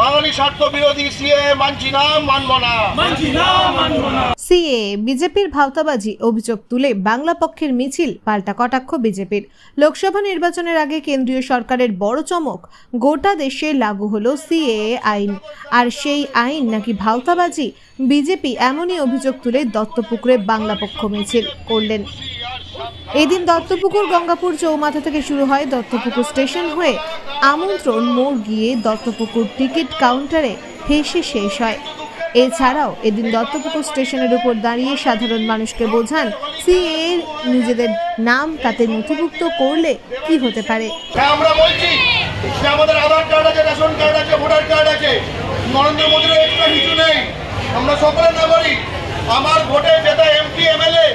বাঙালি স্বার্থ বিরোধী সিএ মানছি না মানব না। সিএ বিজেপির ভাওতাবাজি অভিযোগ তুলে বাংলা পক্ষের মিছিল পাল্টা কটাক্ষ বিজেপির। লোকসভা নির্বাচনের আগে কেন্দ্রীয় সরকারের বড় চমক গোটা দেশে লাগু হলো সিএ আইন। আর সেই আইন নাকি ভাওতাবাজি বিজেপি এমনই অভিযোগ তুলে দত্তপুকুরে বাংলা পক্ষ মিছিল করলেন। এদিন দত্তপুকুর গঙ্গাপুর চৌমাথা থেকে শুরু হয় দত্তপুকুর স্টেশন হয়ে আমন্ত্রণ মোড় গিয়ে দত্তপুকুর টিকিট কাউন্টারে হেসে শেষ হয়। এছাড়াও এদিন দত্তপুকুর স্টেশনের উপর দাঁড়িয়ে সাধারণ মানুষকে বোঝান সিএ নিজেদের নাম তাতে নথিভুক্ত করলে কি হতে পারে? হ্যাঁ আমরা বলছি যে আমাদের আধার কার্ড আছে, রেশন কার্ড আছে, ভোটার কার্ড আছে। নরেন্দ্র মোদীর কিছু নেই। আমরা সকলের নাগরিক। আমার ভোটে যেটা এমপি, এমএলএ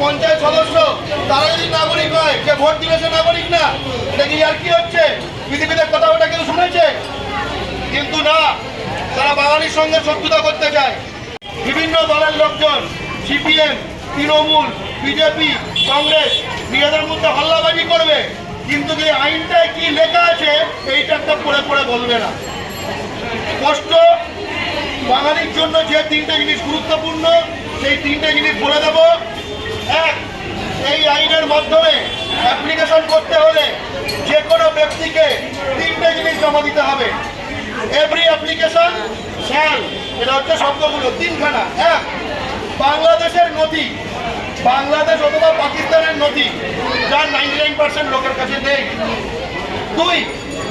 পঞ্চায়েত সদস্য তারা যদি নাগরিক হয় যে ভোট দিলে সে নাগরিক না? এটা কি আর কি হচ্ছে? পৃথিবীতে কথা ওটা কেউ শুনেছে? কিন্তু না, তারা বাঙালির সঙ্গে শত্রুতা করতে চায়। বিভিন্ন দলের লোকজন, সিপিএম, তৃণমূল, বিজেপি, কংগ্রেস, নিজেদের মধ্যে হল্লাবাজি করবে। কিন্তু যে আইনটায় কি লেখা আছে, এইটা একটা পড়ে পড়ে বলবে না। স্পষ্ট, বাঙালির জন্য যে তিনটে জিনিস গুরুত্বপূর্ণ, সেই তিনটে জিনিস বলে দেব। এক, এই আইনের মাধ্যমে অ্যাপ্লিকেশন করতে হলে যে কোনো ব্যক্তিকে তিনটে জিনিস জমা দিতে হবে। এভরি অ্যাপ্লিকেশন শ্যাল এটা হচ্ছে শব্দগুলো, তিনখানা। এক, বাংলাদেশের নথি, বাংলাদেশ অথবা পাকিস্তানের নথি যার নাইনটি নাইন পার্সেন্ট লোকের কাছে নেই। দুই,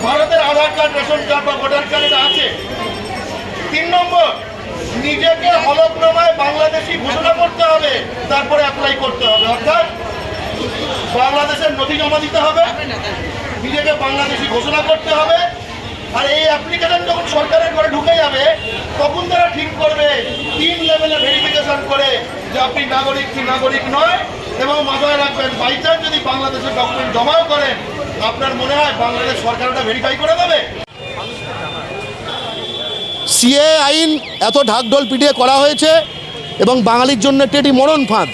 ভারতের আধার কার্ড, রেশন কার্ড বা ভোটার কার্ড এটা আছে। তিন নম্বর নিজেকে হলফনামায় বাংলাদেশি ঘোষণা করতে হবে, তারপরে অ্যাপ্লাই করতে হবে। অর্থাৎ বাংলাদেশের নথি জমা দিতে হবে, নিজেকে বাংলাদেশি ঘোষণা করতে হবে, আর এই অ্যাপ্লিকেশন যখন সরকারের ঘরে ঢুকে যাবে, তখন তারা ঠিক করবে তিন লেভেলে ভেরিফিকেশন করে যে আপনি নাগরিক কি নাগরিক নয়, এবং মাথায় রাখবেন বাই যদি বাংলাদেশের ডকুমেন্ট জমাও করেন, আপনার মনে হয় বাংলাদেশ সরকার ওটা ভেরিফাই করে দেবে? সিএ আইন এত ঢাকঢোল পিটিয়ে করা হয়েছে এবং বাঙালির জন্য এটি একটি মরণ ফাঁদ।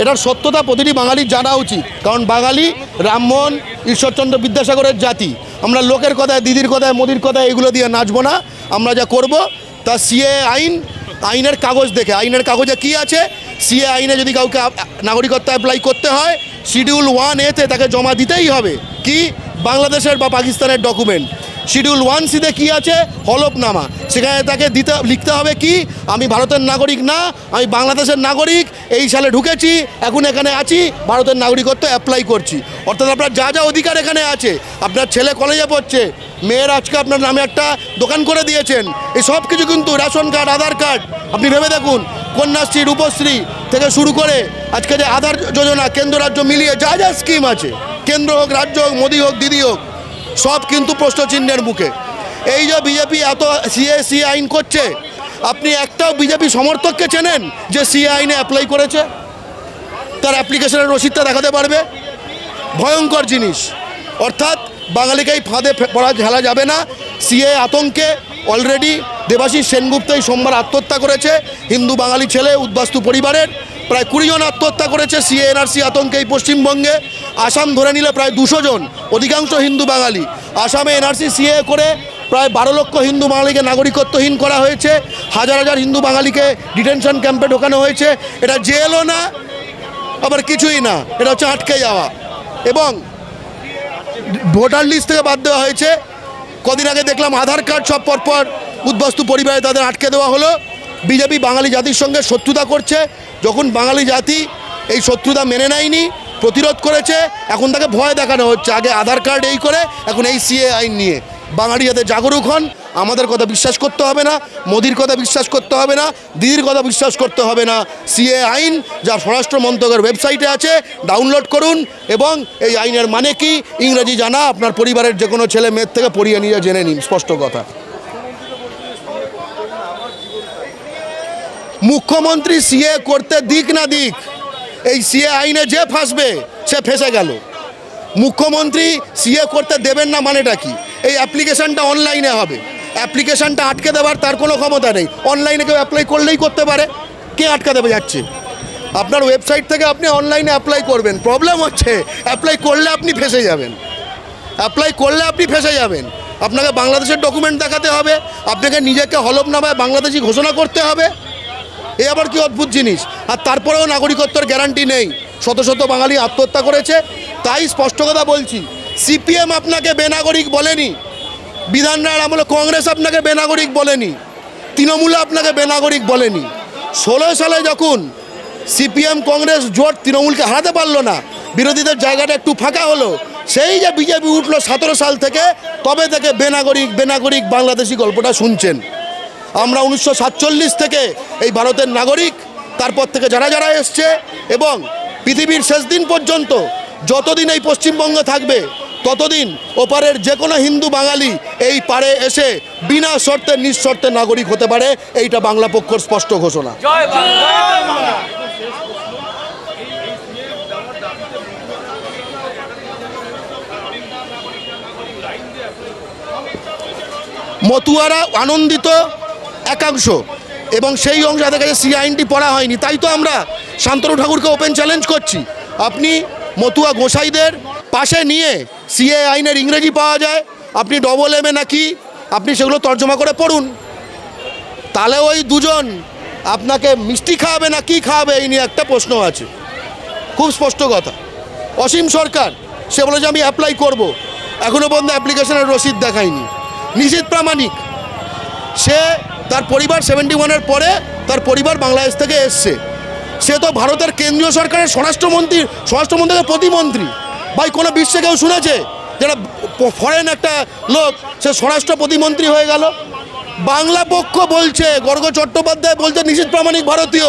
এটার সত্যতা প্রতিটি বাঙালির জানা উচিত। কারণ বাঙালি রামমোহন ঈশ্বরচন্দ্র বিদ্যাসাগরের জাতি। আমরা লোকের কথায়, দিদির কথায়, মোদির কথায় এগুলো দিয়ে নাচবো না। আমরা যা করব তা সিএ আইন, আইনের কাগজ দেখে। আইনের কাগজে কি আছে? সিএ আইনে যদি কাউকে নাগরিকত্ব অ্যাপ্লাই করতে হয় শিডিউল ওয়ান এতে তাকে জমা দিতেই হবে। কি? বাংলাদেশের বা পাকিস্তানের ডকুমেন্ট শিডিউল ওয়ান সিতে কী আছে? হলফনামা। সেখানে তাকে দিতে, লিখতে হবে কি? আমি ভারতের নাগরিক না, আমি বাংলাদেশের নাগরিক, এই সালে ঢুকেছি, এখন এখানে আছি, ভারতের নাগরিকত্ব অ্যাপ্লাই করছি। অর্থাৎ আপনার যা যা অধিকার এখানে আছে, আপনার ছেলে কলেজে পড়ছে, মেয়ের আজকে আপনার নামে একটা দোকান করে দিয়েছেন, এই সব কিছু কিন্তু রেশন কার্ড, আধার কার্ড, আপনি ভেবে দেখুন, কন্যাশ্রী, রূপশ্রী থেকে শুরু করে আজকে যে আধার যোজনা, কেন্দ্র, রাজ্য মিলিয়ে যা যা স্কিম আছে, কেন্দ্র হোক, রাজ্য হোক, মোদী হোক, দিদি হোক সব কিন্তু প্রশ্নচিহ্নের মুখে। এই যে বিজেপি এত সিএ সি আইন করছে, আপনি একটাও বিজেপি সমর্থককে চেনেন যে সিএ আইনে অ্যাপ্লাই করেছে? তার অ্যাপ্লিকেশনের রসিদটা দেখাতে পারবে? ভয়ঙ্কর জিনিস। অর্থাৎ বাঙালিকে এই ফাঁদে পড়া ঝেলা যাবে না। সিএ আতঙ্কে অলরেডি দেবাশিস সেনগুপ্ত এই সোমবার আত্মহত্যা করেছে। হিন্দু বাঙালি ছেলে, উদ্বাস্তু পরিবারের। প্রায় কুড়ি জন আত্মহত্যা করেছে সিএ এনআরসি আতঙ্কে এই পশ্চিমবঙ্গে। আসাম ধরে নিলে প্রায় দুশো জন, অধিকাংশ হিন্দু বাঙালি। আসামে এনআরসি সিএ করে প্রায় বারো লক্ষ হিন্দু বাঙালিকে নাগরিকত্বহীন করা হয়েছে। হাজার হাজার হিন্দু বাঙালিকে ডিটেনশন ক্যাম্পে ঢোকানো হয়েছে। এটা জেলও না, আবার কিছুই না, এটা হচ্ছে আটকে যাওয়া। এবং ভোটার লিস্ট থেকে বাদ দেওয়া হয়েছে। কদিন আগে দেখলাম আধার কার্ড সব পরপর উদ্বাস্তু পরিবারে তাদের আটকে দেওয়া হলো। বিজেপি বাঙালি জাতির সঙ্গে শত্রুতা করছে। যখন বাঙালি জাতি এই শত্রুতা মেনে নেয়নি, প্রতিরোধ করেছে, এখন তাকে ভয় দেখানো হচ্ছে। আগে আধার কার্ড এই করে, এখন এই সিএ আইন নিয়ে। বাঙালি যাতে জাগরুক হন, আমাদের কথা বিশ্বাস করতে হবে না, মোদির কথা বিশ্বাস করতে হবে না, দিদির কথা বিশ্বাস করতে হবে না। সিএ আইন যা স্বরাষ্ট্র মন্ত্রকের ওয়েবসাইটে আছে, ডাউনলোড করুন এবং এই আইনের মানে কি? ইংরেজি জানা, আপনার পরিবারের যে কোনো ছেলে মেয়ের থেকে পড়িয়ে নিয়ে জেনে নিন, স্পষ্ট কথা। মুখ্যমন্ত্রী সিএ করতে দিক না দিক, এই সিএ আইনে যে ফাঁসবে, সে ফেসে গেল। মুখ্যমন্ত্রী সিএ করতে দেবেন না মানেটা কি? এই অ্যাপ্লিকেশনটা অনলাইনে হবে। অ্যাপ্লিকেশনটা আটকে দেওয়ার তার কোনো ক্ষমতা নেই। অনলাইনে কেউ অ্যাপ্লাই করলেই করতে পারে। কে আটকা দেবে যাচ্ছে? আপনার ওয়েবসাইট থেকে আপনি অনলাইনে অ্যাপ্লাই করবেন। প্রবলেম হচ্ছে অ্যাপ্লাই করলে আপনি ফেসে যাবেন। অ্যাপ্লাই করলে আপনি ফেসে যাবেন। আপনাকে বাংলাদেশের ডকুমেন্ট দেখাতে হবে। আপনাকে নিজেকে হলফনামায় বাংলাদেশি ঘোষণা করতে হবে। এ আবার কি অদ্ভুত জিনিস? আর তারপরেও নাগরিকত্বের গ্যারান্টি নেই। শত শত বাঙালি আত্মহত্যা করেছে। তাই স্পষ্ট কথা বলছি, সিপিএম আপনাকে বেনাগরিক বলেনি। বিধান রায়ের আমলে কংগ্রেস আপনাকে বেনাগরিক বলেনি। তৃণমূল আপনাকে বেনাগরিক বলেনি। ষোলো সালে যখন সিপিএম কংগ্রেস জোট তৃণমূলকে হারাতে পারল না, বিরোধীদের জায়গাটা একটু ফাঁকা হলো, সেই যে বিজেপি উঠল সতেরো সাল থেকে, তবে থেকে বেনাগরিক বেনাগরিক বাংলাদেশি গল্পটা শুনছেন। আমরা উনিশশো সাতচল্লিশ থেকে এই ভারতের নাগরিক তারপর থেকে যারা যারা এসছে এবং পৃথিবীর শেষ দিন পর্যন্ত যতদিন এই পশ্চিমবঙ্গে থাকবে ততদিন ওপারের যে কোনো হিন্দু বাঙালি এই পারে এসে বিনা শর্তে নিঃশর্তে নাগরিক হতে পারে এইটা বাংলা পক্ষর স্পষ্ট ঘোষণা। মতুয়ারা আনন্দিত একাংশ। এবং সেই অংশ যাদের কাছে সি আইনটি পড়া হয়নি। তাই তো আমরা শান্তনু ঠাকুরকে ওপেন চ্যালেঞ্জ করছি। আপনি মতুয়া গোসাইদের পাশে নিয়ে সিএ আইনের ইংরেজি পাওয়া যায়। আপনি ডবল এমে নাকি? আপনি সেগুলো তর্জমা করে পড়ুন। তাহলে ওই দুজন আপনাকে মিষ্টি খাওয়াবে না কি খাওয়াবে, এই নিয়ে একটা প্রশ্ন আছে। খুব স্পষ্ট কথা। অসীম সরকার, সে বলে যে আমি অ্যাপ্লাই করব। এখনও পর্যন্ত অ্যাপ্লিকেশনের রসিদ দেখায়নি। নিশীত প্রামাণিক। সে তার পরিবার সেভেন্টি ওয়ানের পরে তার পরিবার বাংলাদেশ থেকে এসছে। সে তো ভারতের কেন্দ্রীয় সরকারের স্বরাষ্ট্রমন্ত্রী স্বরাষ্ট্রমন্ত্রীর প্রতিমন্ত্রী। ভাই, কোনো বিশ্বে কেউ শুনেছে যারা ফরেন একটা লোক, সে স্বরাষ্ট্র প্রতিমন্ত্রী হয়ে গেল? বাংলা পক্ষ বলছে, গর্গ চট্টোপাধ্যায় বলছে, নিশীত প্রামাণিক ভারতীয়।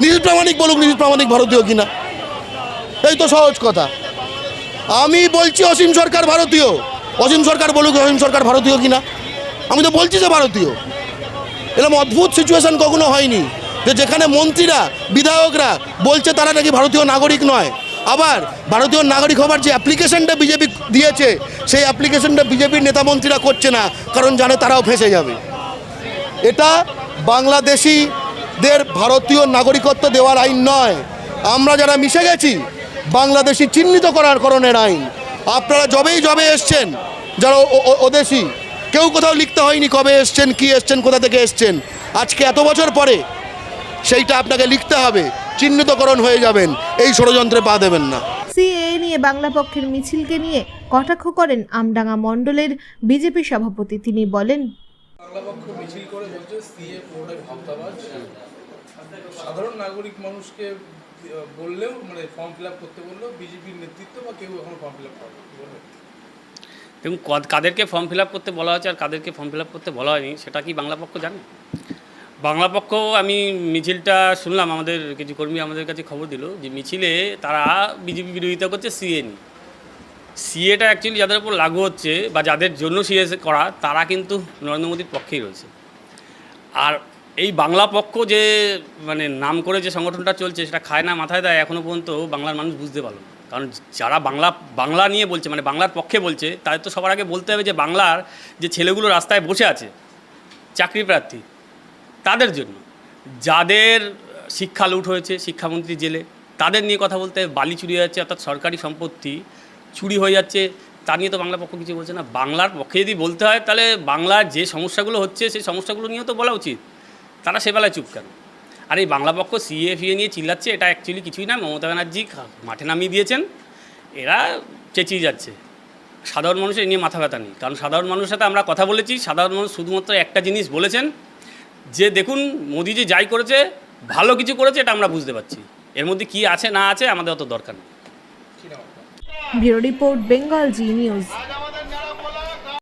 নিশীত প্রামাণিক বলুক, নিশীত প্রামাণিক ভারতীয় কিনা। এই তো সহজ কথা। আমি বলছি অসীম সরকার ভারতীয়। অসীম সরকার বলুক, অসীম সরকার ভারতীয় কিনা। আমি তো বলছি যে ভারতীয়। এরকম অদ্ভুত সিচুয়েশন কখনো হয়নি। যে যেখানে মন্ত্রীরা, বিধায়করা বলছে তারা নাকি ভারতীয় নাগরিক নয়। আবার ভারতীয় নাগরিক হবার যে অ্যাপ্লিকেশনটা বিজেপি দিয়েছে, সেই অ্যাপ্লিকেশনটা বিজেপির নেতামন্ত্রীরা করছে না, কারণ জানে তারাও ফেসে যাবে। এটা বাংলাদেশিদের ভারতীয় নাগরিকত্ব দেওয়ার আইন নয়। আমরা যারা মিশে গেছি, বাংলাদেশি চিহ্নিত করার করণের আইন। আপনারা যবেই যবে এসছেন, যারা ওদেশি কেউ কোথাও লিখতে হয়নি কবে এসছেন কি এসছেন কোথা থেকে এসছেন। আজকে এত বছর পরে সেইটা আপনাকে লিখতে হবে চিহ্নিতকরণ হয়ে যাবেন এই ষড়যন্ত্রে পা দেবেন না। সিএএ নিয়ে বাংলা পক্ষের মিছিলকে নিয়ে কটাক্ষ করেন আমডাঙ্গা মণ্ডলের বিজেপি সভাপতি। তিনি বলেন করে সাধারণ নাগরিক মানুষকে বললেও মানে ফর্ম ফিল আপ করতে বললেও বিজেপির নেতৃত্ব বা কেউ এখনও ফর্ম ফিল আপ করেনি। কি বলবেন? দেখুন, কদ- কাদেরকে ফর্ম ফিল করতে বলা হয়েছে আর কাদেরকে ফর্ম ফিল করতে বলা হয়নি, সেটা কি বাংলা পক্ষ জানে? বাংলা পক্ষ, আমি মিছিলটা শুনলাম, আমাদের কিছু কর্মী আমাদের কাছে খবর দিল যে মিছিলে তারা বিজেপি বিরোধিতা করছে সিএ নিয়ে। সিএটা অ্যাকচুয়ালি যাদের উপর লাগু হচ্ছে বা যাদের জন্য সিএ করা, তারা কিন্তু নরেন্দ্র মোদীর পক্ষেই রয়েছে। আর এই বাংলা পক্ষ যে মানে নাম করে যে সংগঠনটা চলছে, সেটা খায় না মাথায় দেয় এখনও পর্যন্ত বাংলার মানুষ বুঝতে পারল না। কারণ যারা বাংলা বাংলা নিয়ে বলছে মানে বাংলার পক্ষে বলছে, তাদের তো সবার আগে বলতে হবে যে বাংলার যে ছেলেগুলো রাস্তায় বসে আছে, চাকরি প্রার্থী, তাদের জন্য। যাদের শিক্ষা লুট হয়েছে শিক্ষামন্ত্রী জেলে, তাদের নিয়ে কথা বলতে বালি চুরি হয়ে যাচ্ছে, অর্থাৎ সরকারি সম্পত্তি চুরি হয়ে যাচ্ছে, তা নিয়ে তো বাংলা পক্ষ কিছু বলছে না। বাংলার পক্ষে যদি বলতে হয়, তাহলে বাংলার যে সমস্যাগুলো হচ্ছে, সেই সমস্যাগুলো নিয়েও তো বলা উচিত। তারা সে বেলায় চুপ কেন? আর এই বাংলা পক্ষ সিএ ফিএ নিয়ে চিল্লাচ্ছে, এটা অ্যাকচুয়ালি কিছুই না, মমতা ব্যানার্জি মাঠে নামিয়ে দিয়েছেন। এরা চেঁচিয়ে যাচ্ছে। সাধারণ মানুষের নিয়ে মাথা ব্যথা নেই। কারণ সাধারণ মানুষের সাথে আমরা কথা বলেছি, সাধারণ মানুষ শুধুমাত্র একটা জিনিস বলেছেন, যে দেখুন, মোদি যে যাই করেছে, ভালো কিছু করেছে, এটা আমরা বুঝতে পারছি। এর মধ্যে কি আছে, না আছে, আমাদের অত দরকার নেই? Bureau report, Bengal Zee news.